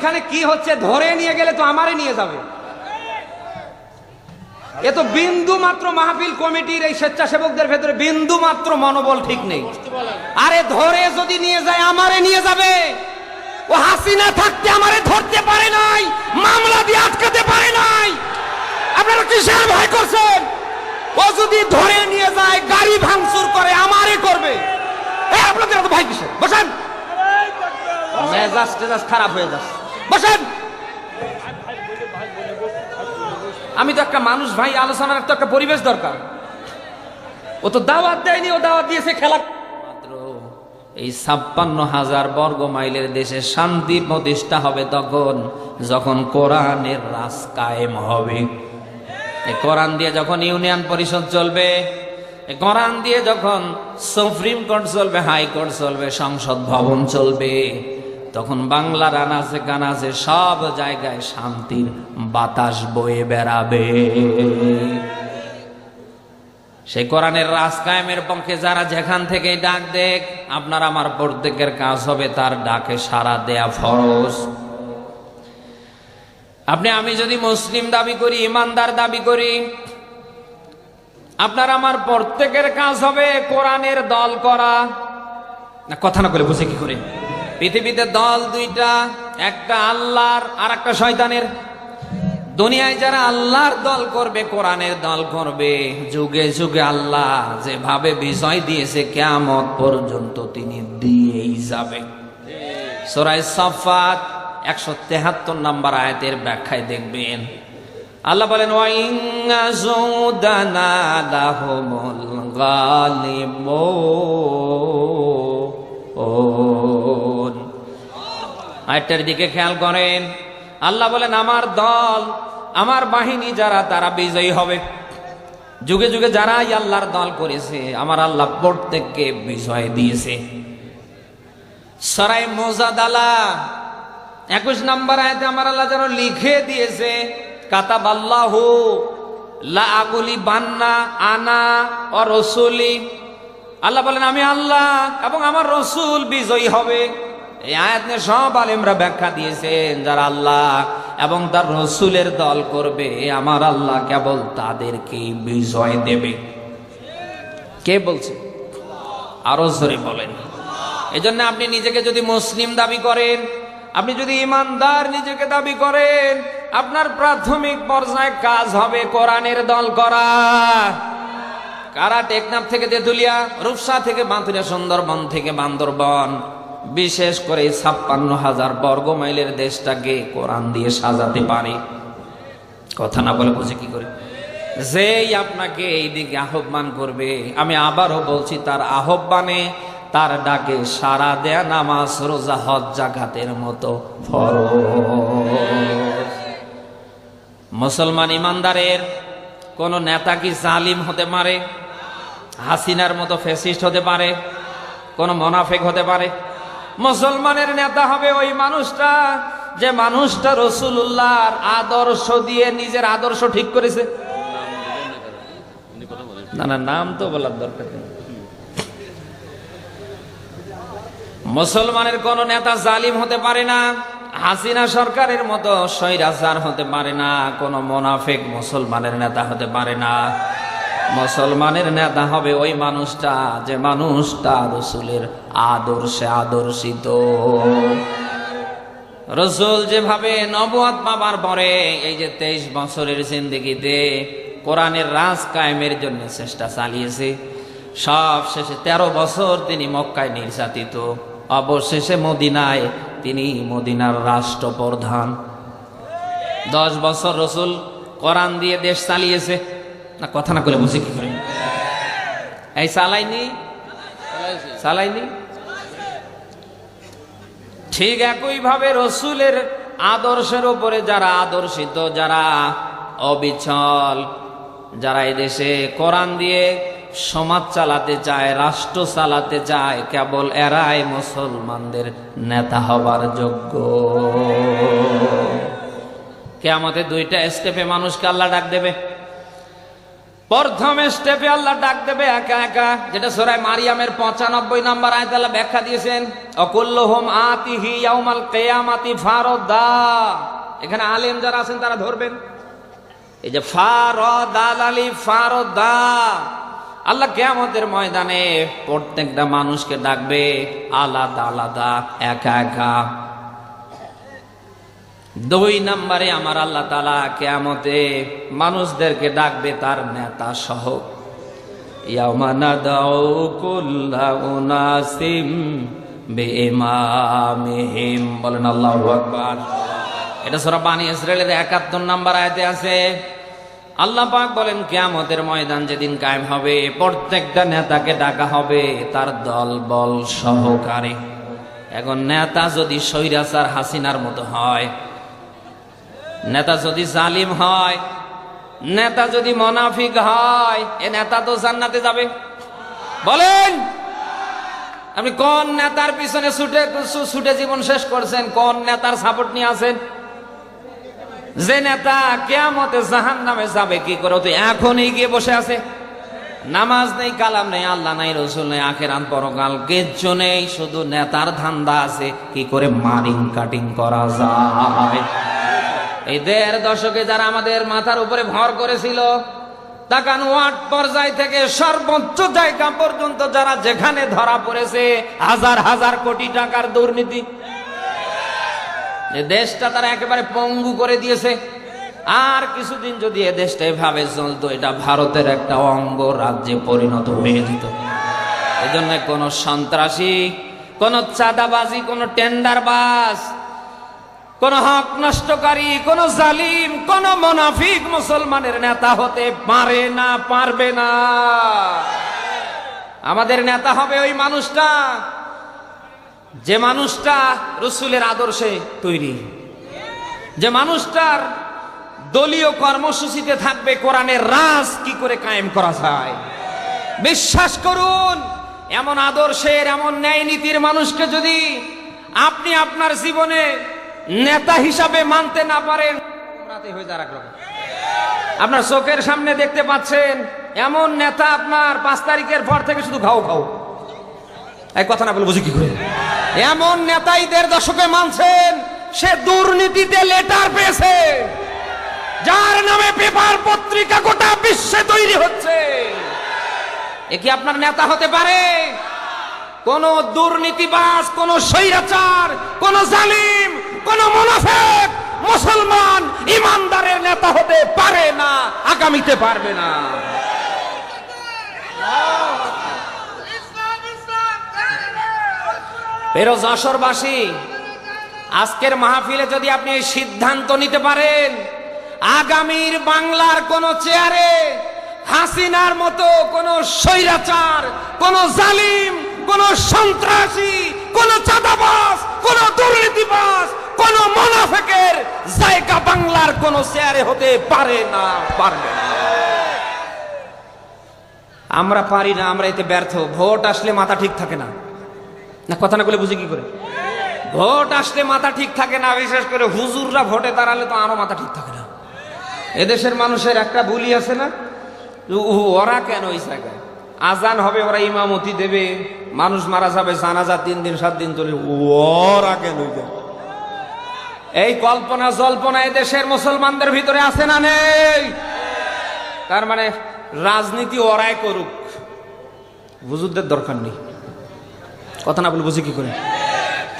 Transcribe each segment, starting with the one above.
এখানে কি হচ্ছে ধরে নিয়ে গেলে তো আমারে নিয়ে যাবে। এ তো বিন্দু মাত্র মাহফিল কমিটির এই স্বেচ্ছাসেবকদের ভেতরে বিন্দু মাত্র মনোবল ঠিক নেই। আরে ধরে যদি নিয়ে যায় আমারে নিয়ে যাবে। ও হাসিনা থাকতে আমারে ধরতে পারে নাই মামলা দিয়ে আটকাতে পারে নাই। আপনারা কিসের ভয় করছেন? ও যদি ধরে নিয়ে যায় গাড়ি ভাঙচুর করে আমারে করবে। আপনাদের ভয় কিসের? বসেন। মেজাজ টেজাজ খারাপ হয়ে যাচ্ছে। বসেন। আমি তো একটা মানুষ ভাই, আলোচনার তো একটা পরিবেশ দরকার। ও তো দাওয়াত দেয়নি, ও দাওয়াত দিয়েছে খেলা। এই ছাপ্পান্ন হাজার বর্গ মাইলের দেশে শান্তি প্রতিষ্ঠা হবে তখন, যখন কোরআনের রাজ কায়েম হবে। কোরআন দিয়ে যখন ইউনিয়ন পরিষদ চলবে কোরআন দিয়ে যখন সুপ্রিম কোর্ট চলবে, হাইকোর্ট চলবে, সংসদ ভবন চলবে তখন বাংলার আনাচে কানাচে সব জায়গায় শান্তির বাতাস বয়ে বেড়াবে। সেই কোরআনের রাজ কায়েমের পক্ষে যারা যেখান থেকে ডাক দেখ, আপনার আমার প্রত্যেকের কাজ হবে তার ডাকে সারা দেয়া ফরজ। আপনি, আমি যদি মুসলিম দাবি করি, ইমানদার দাবি করি, আপনার আমার প্রত্যেকের কাজ হবে কোরআনের দল করা। কথা না করে বুঝে কি করে? পৃথিবীতে দল দুইটা, একটা আল্লাহর আর একটা শয়তানের। দুনিয়ায় যারা আল্লাহর দল করবে, কোরআনের দল করবে, যুগে যুগে আল্লাহ যেভাবে বিজয় দিয়েছে, কেয়ামত পর্যন্ত তিনি দিয়েই যাবে। সোরাই সাফাত একশো তেহাত্তর নম্বর আয়াতের ব্যাখ্যায় দেখবেন। আল্লাহ বলেন আয়টার দিকে খেয়াল করেন। আল্লাহ বলেন, আমার দল, আমার বাহিনী যারা, তারা বিজয়ী হবে। যুগে যুগে যারাই আল্লাহর দল করেছে, আমার আল্লাহ প্রত্যেককে বিজয় দিয়েছে। সরাই মোজাদালা, একুশ নাম্বার আয়তে আমার আল্লাহ যেন লিখে দিয়েছে কাতাব আল্লাহ লাগুলি বান্না আনা ও রসুলি। আল্লাহ বলেন, আমি আল্লাহ এবং আমার রসুল বিজয়ী হবে। এই আয়াত সব আলেমরা ব্যাখ্যা দিয়েছেন, যারা আল্লাহ এবং তার রসুলের দল করবে, আমার আল্লাহ কেবল তাদেরকে বিজয় দেবে। কে বলছে? আরও জোরে বলেন। এই জন্য আপনি নিজেকে যদি মুসলিম দাবি করেন, আপনি যদি ইমানদার নিজেকে দাবি করেন, আপনার প্রাথমিক পর্যায়ে কাজ হবে কোরআনের দল করা। কারা টেকনাফ থেকে তেতুলিয়া, রূপসা থেকে বাঁধুরিয়া, সুন্দরবন থেকে বান্দরবন। বিশেষ করে ছাপ্পান্ন হাজার বর্গ মাইলের দেশটাকে কোরআন দিয়ে সাজাতে পারে। কথা না বলে বুঝে কি করে? যেই আপনাকে এই দিকে আহ্বান করবে, আমি আবারও বলছি, তার আহ্বানে তার ডাকে সারা দেয়া নামাজ, রোজা, হজ, জাকাতের মতো মুসলমান ইমানদারের কোন নেতা কি জালিম হতে পারে? হাসিনার মতো ফেসিস্ট হতে পারে? কোন মোনাফেক হতে পারে? মুসলমানের নেতা হবে ওই মানুষটা, যে মানুষটা রসুল্লাহর আদর্শ দিয়ে নিজের আদর্শ ঠিক করেছে। না না, নাম তো বলার দরকার মুসলমানের কোন নেতা জালিম হতে পারে না, হাসিনা সরকারের মতো স্বৈরাচার হতে পারে না, কোন মোনাফেক মুসলমানের নেতা হতে পারে না। মুসলমানের নেতা হবে ওই মানুষটা, যে মানুষটা রসুলের আদর্শে আদর্শিত। রসুল যেভাবে নবুয়াত পাবার পরে এই যে তেইশ বছরের জিন্দিগিতে কোরআনের রাজ কায়েমের জন্য চেষ্টা চালিয়েছে, সব শেষে তেরো বছর তিনি মক্কায় নির্যাতিত। অবশেষে মদিনায় তিনি মদিনার রাষ্ট্রপ্রধান। দশ বছর রসুল কোরআন দিয়ে দেশ চালিয়েছে। না, কথা না করে বুঝে কি করে? এই চালাইনি চালাইনি ঠিক একইভাবে রসুলের আদর্শের উপরে যারা আদর্শিত, যারা অবিচল, যারা এই দেশে কোরআন দিয়ে সমাজ চালাতে চায়, রাষ্ট্র চালাতে চায়, কেবল এরাই মুসলমানদের নেতা হবার যোগ্য। কে আমাদের দুইটা স্টেপে মানুষকে আল্লাহ ডাক দেবে। প্রথমে স্টেপে আল্লাহ ডাক দেবে, একা একা, যেটা সোরায় মারিয়ামের পঁচানব্বই নম্বর আয়ত আল্লাহ ব্যাখ্যা দিয়েছেন, অকুল্লহম আতিহি ইয়াউমাল কেয়ামাতি ফারদা। এখানে আলেম যারা আছেন, তারা ধরবেন। এই যে ফারদাল আলী ফারদা। আল্লাহ কেয়ামতের ময়দানে প্রত্যেকটা মানুষকে ডাকবে, আলাদা আলাদা, একা একা। দুই নম্বরে আমার আল্লাহ তালা কেয়ামতে মানুষদেরকে ডাকবে তার নেতা সহ। বলেন আল্লাহু এটা সূরা বানি ইসরাইলের 71 নাম্বার আয়াতে আছে। আল্লাহ বলেন, কিয়ামতের ময়দান যেদিন কায়েম হবে, প্রত্যেকটা নেতাকে ডাকা হবে তার দল বল সহকারে। এখন নেতা যদি সৈরাচার হাসিনার মতো হয় নেতা যদি জালিম হয়, নেতা যদি মনাফিক হয়, এ নেতা তো জান্নাতে যাবে। বলেন, আপনি কোন নেতার পিছনে ছুটে ছুটে জীবন শেষ করছেন, কোন নেতার সাপোর্ট নিয়ে আছেন? যে নেতা কেয়ামতে জাহান নামে যাবে, কি করে? তো এখনই গিয়ে বসে আছে। নামাজ নেই, কালাম নেই, আল্লাহ নাই, রসুল নেই আখের আন পরকাল কিচ্ছু নেই, শুধু নেতার ধান্দা আছে, কি করে মারিং কাটিং করা যায়? এই দেড় দশকে যারা আমাদের মাথার উপরে ভর করেছিল, তাকান ওয়ার্ড পর্যায় থেকে সর্বোচ্চ জায়গা পর্যন্ত যারা যেখানে ধরা পড়েছে, হাজার হাজার কোটি টাকার দুর্নীতি। দেশটা তারা একেবারে পঙ্গু করে দিয়েছে। আর কিছুদিন যদি এ দেশটা এভাবে চলতো, এটা ভারতের একটা অঙ্গ রাজ্যে পরিণত হয়ে যেত। এই জন্য কোন সন্ত্রাসী, কোন চাঁদাবাজি, কোন টেন্ডারবাজ কোন হক নষ্টকারী, কোন জালিম, কোন মোনাফিক মুসলমানের নেতা হতে পারে না, পারবে না। আমাদের নেতা হবে ওই মানুষটা। যে মানুষটা রসুলের আদর্শে তৈরি। যে মানুষটার দলীয় কর্মসূচিতে থাকবে, কোরআনের রাজ কি করে কায়েম করা যায়? বিশ্বাস করুন, এমন আদর্শের, এমন ন্যায় নীতির মানুষকে যদি আপনি আপনার জীবনে নেতা হিসাবে মানতে না পারেন আপনার চোখের সামনে দেখতে পাচ্ছেন, এমন নেতা আপনার পাঁচ তারিখের পর থেকে শুধু খাও খাও এই কথা না বলে বুঝি কি করে? এমন নেতাই দেড় দশকে মানছেন, সে দুর্নীতিতে লেটার পেয়েছে, যার নামে পেপার পত্রিকা গোটা বিশ্বে তৈরি হচ্ছে। এ কি আপনার নেতা হতে পারে? কোন দুর্নীতিবাজ, কোন স্বৈরাচার, কোন জালিম কোন মুনাফেক মুসলমান ইমানদারের নেতা হতে পারে না, আগামীতে পারবে না। ফেরো যশোরবাসী আজকের মাহফিলে যদি আপনি সিদ্ধান্ত নিতে পারেন, আগামীর বাংলার কোন চেয়ারে হাসিনার মতো কোন স্বৈরাচার, কোন জালিম, কোন সন্ত্রাসী, কোন চাঁদাবাজ, কোন দুর্নীতিবাজ কোন মোনাফেকের জায়গা বাংলার কোন চেয়ারে হতে পারে না, পারবে না। আমরা পারি না, আমরা এতে ব্যর্থ। ভোট আসলে মাথা ঠিক থাকে না। না, কথা না বলে বুঝি কি করে? ভোট আসলে মাথা ঠিক থাকে না, বিশেষ করে হুজুররা ভোটে দাঁড়ালে তো আরও মাথা ঠিক থাকে না। এদেশের মানুষের একটা বুলি আছে না? ওরা কেন ওই জায়গায়? আজান হবে, ওরা ইমামতি দেবে। মানুষ মারা যাবে, জানাজা তিন দিন, সাত দিন চলে ওরা কেন ওই জায়গায়? এই কল্পনা জল্পনা দেশের মুসলমানদের ভিতরে আছে না নেই? তার মানে রাজনীতি ওরাই করুক। হুজুরদের দরকার নেই। কথা না বলে বুঝি কি করে?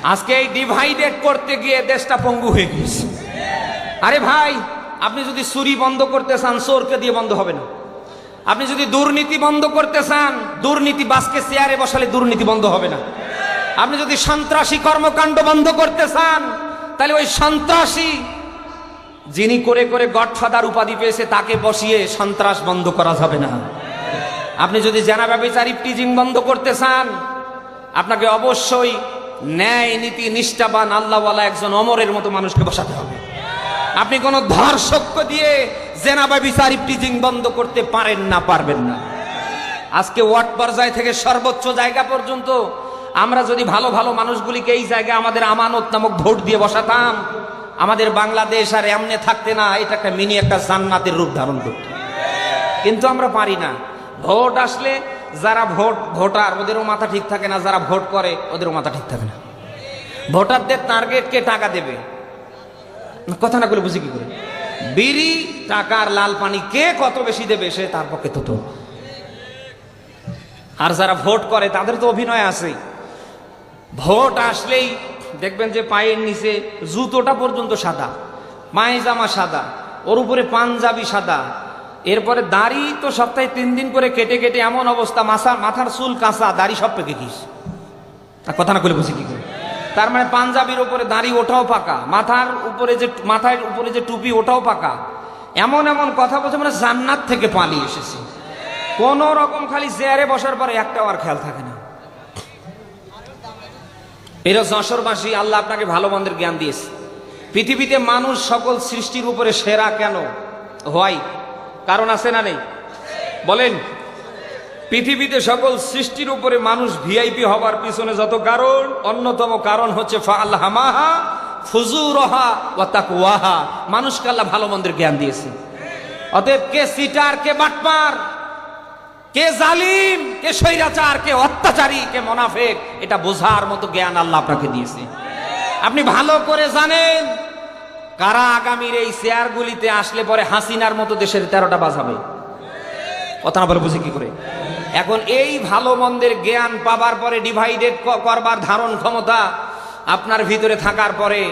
আজকে এই ডিভাইডেড করতে গিয়ে দেশটা পঙ্গু হয়ে গিয়েছে। আরে ভাই, আপনি যদি চুরি বন্ধ করতে চান, চোরকে দিয়ে বন্ধ হবে না। আপনি যদি দুর্নীতি বন্ধ করতে চান, দুর্নীতি বাসকে চেয়ারে বসালে দুর্নীতি বন্ধ হবে না। আপনি যদি সন্ত্রাসী কর্মকাণ্ড বন্ধ করতে চান তাহলে ওই সন্ত্রাসী যিনি করে করে গডফাদার উপাধি পেয়েছে, তাকে বসিয়ে সন্ত্রাস বন্ধ করা যাবে না। আপনি যদি জানা ব্যবচারী টিজিং বন্ধ করতে চান, আপনাকে অবশ্যই ন্যায়, নীতি, নিষ্ঠাবান আল্লাহওয়ালা একজন অমরের মতো মানুষকে বসাতে হবে। আপনি কোন ধর্ষক্য দিয়ে জেনাবা বিচার টিজিং বন্ধ করতে পারেন না, পারবেন না। আজকে ওয়ার্ড পর্যায় থেকে সর্বোচ্চ জায়গা পর্যন্ত আমরা যদি ভালো ভালো মানুষগুলিকে এই জায়গায় আমাদের আমানত নামক ভোট দিয়ে বসাতাম, আমাদের বাংলাদেশ আর এমনে থাকতে না, এটা একটা মিনি একটা জান্নাতের রূপ ধারণ করত। কিন্তু আমরা পারি না। ভোট আসলে যারা ভোট, ভোটার, ওদেরও মাথা ঠিক থাকে না, যারা ভোট করে, ওদেরও মাথা ঠিক থাকে না। ভোটারদের টার্গেটকে টাকা দেবে? কথা না করে বুঝি কি করে? বিড়ি, টাকার লাল পানি কে কত বেশি দেবে, সে তার পক্ষে তত আর যারা ভোট করে, তাদের তো অভিনয় আছে ভোট আসলেই দেখবেন যে পায়ের নিচে জুতোটা পর্যন্ত সাদা, পায়জামা সাদা, ওর উপরে পাঞ্জাবি সাদা। এরপরে দাড়ি তো সপ্তাহে তিন দিন করে কেটে কেটে এমন অবস্থা মাথা মাথার চুল কাঁচা, দাড়ি সব পেকে গিস কথা না করে বুঝি কি করে? তার মানে পাঞ্জাবির উপরে দাড়ি ওঠাও পাকা, মাথার উপরে যে মাথার উপরে যে টুপি ওটাও পাকা। এমন এমন কথা বলছে মানে জান্নাত থেকে পালিয়ে এসেছে। কোন রকম খালি চেয়ারে বসার পরে একটা আর খেয়াল থাকে না। এরা যশোরবাসী আল্লাহ আপনাকে ভালো মন্দের জ্ঞান দিয়েছে। পৃথিবীতে মানুষ সকল সৃষ্টির উপরে সেরা কেন? হয় কারণ আছে না নেই? বলেন, পৃথিবীতে সকল সৃষ্টির উপরে মানুষ ভিআইপি হবার পিছনে যত কারণ, অন্যতম কারণ হচ্ছে মানুষকে আল্লাহ ভালো মন্দের জ্ঞান দিয়েছে। অতএব কে সিটার, কে বাটপার কে জালিম, কে স্বৈরাচার, কে অত্যাচারী, কে মোনাফেক, এটা বোঝার মতো জ্ঞান আল্লাহ আপনাকে দিয়েছে। আপনি ভালো করে জানেন, কারা আগামীর এই চেয়ারগুলিতে আসলে পরে হাসিনার মতো দেশের তেরোটা বাজাবে। কথা না বলে বুঝি কি করে? এখন এই ভালো মন্দের জ্ঞান পাবার পরে ডিভাইডেড করবার ধারণ ক্ষমতা আপনার ভিতরে থাকার পরে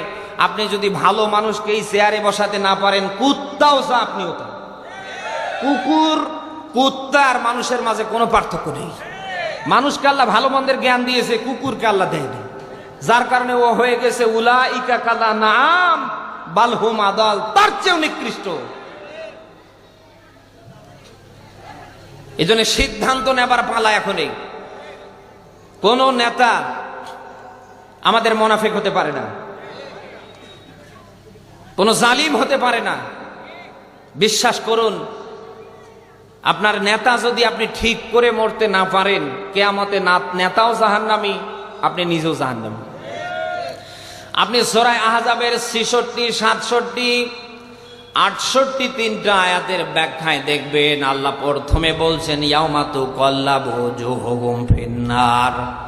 আপনি যদি ভালো মানুষকে এই চেয়ারে বসাতে না পারেন, কুত্তাও চা আপনিও কুকুর কুত্তা আর মানুষের মাঝে কোনো পার্থক্য নেই। মানুষকে আল্লাহ ভালো মন্দের জ্ঞান দিয়েছে, কুকুরকে আল্লাহ দেয়নি। যার কারণে ও হয়ে গেছে উলা ইকা কাদা নাম বালহুম আদাল, তার চেয়েও নিকৃষ্ট। এই জন্য সিদ্ধান্ত নেবার পালা এখনই কোন নেতা আমাদের মোনাফেক হতে পারে না। কোন জালিম হতে পারে না। বিশ্বাস করুন আপনার নেতা যদি আপনি ঠিক করে মরতে না পারেন, কেয়ামতে না নেতাও জাহান্নামি, আপনি নিজেও জাহান্নামি। আপনি সোরাই আহজাবের ছিষট্টি, সাতষট্টি, আটষট্টি তিনটা আয়াতের ব্যাখ্যায় দেখবেন, আল্লাহ প্রথমে বলছেন ইয়ামাতু কল্লাভ ভোজ হোগম ফিন্নার।